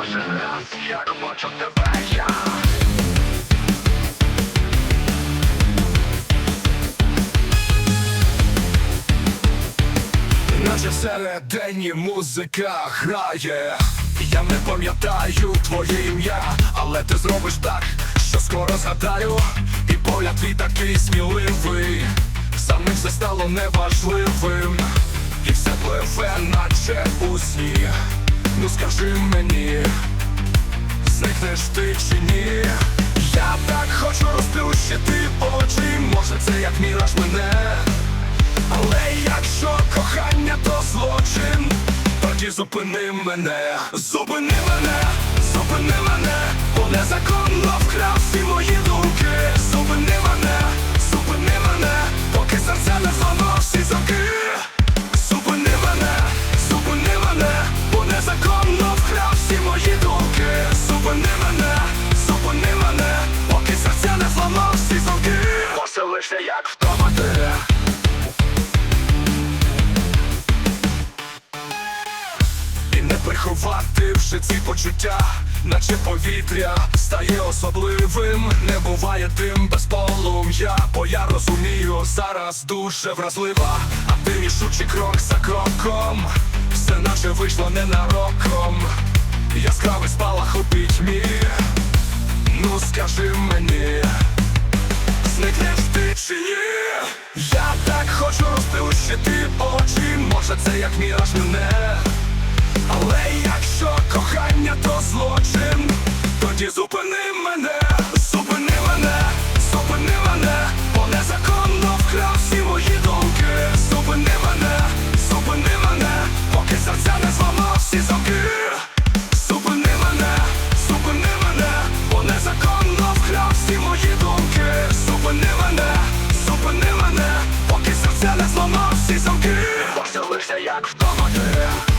кожен як бачу тебе я всередині музика грає. Я не пам'ятаю твоє ім'я, але ти зробиш так, що скоро згадаю. І погляд твій такий сміливий Саме все стало неважливим. І все пливе, наче у сні Ну скажи мені, зникнеш ти чи ні? Я так хочу розплющити очі, може це як міраж мене? Але якщо кохання то злочин, тоді зупини мене, зупини мене, зупини мене, бо незаконно вкрав Поселишся як вдома ти І не приховати вже ці почуття, наче повітря стає особливим, не буває тим без полум'я, бо я розумію, зараз дуже вразлива, а ти рішучий крок за кроком, все наче вийшло ненароком, яскравий спалах у пітьмі, як міраж мене. Але якщо кохання то злочин, тоді зупини як ти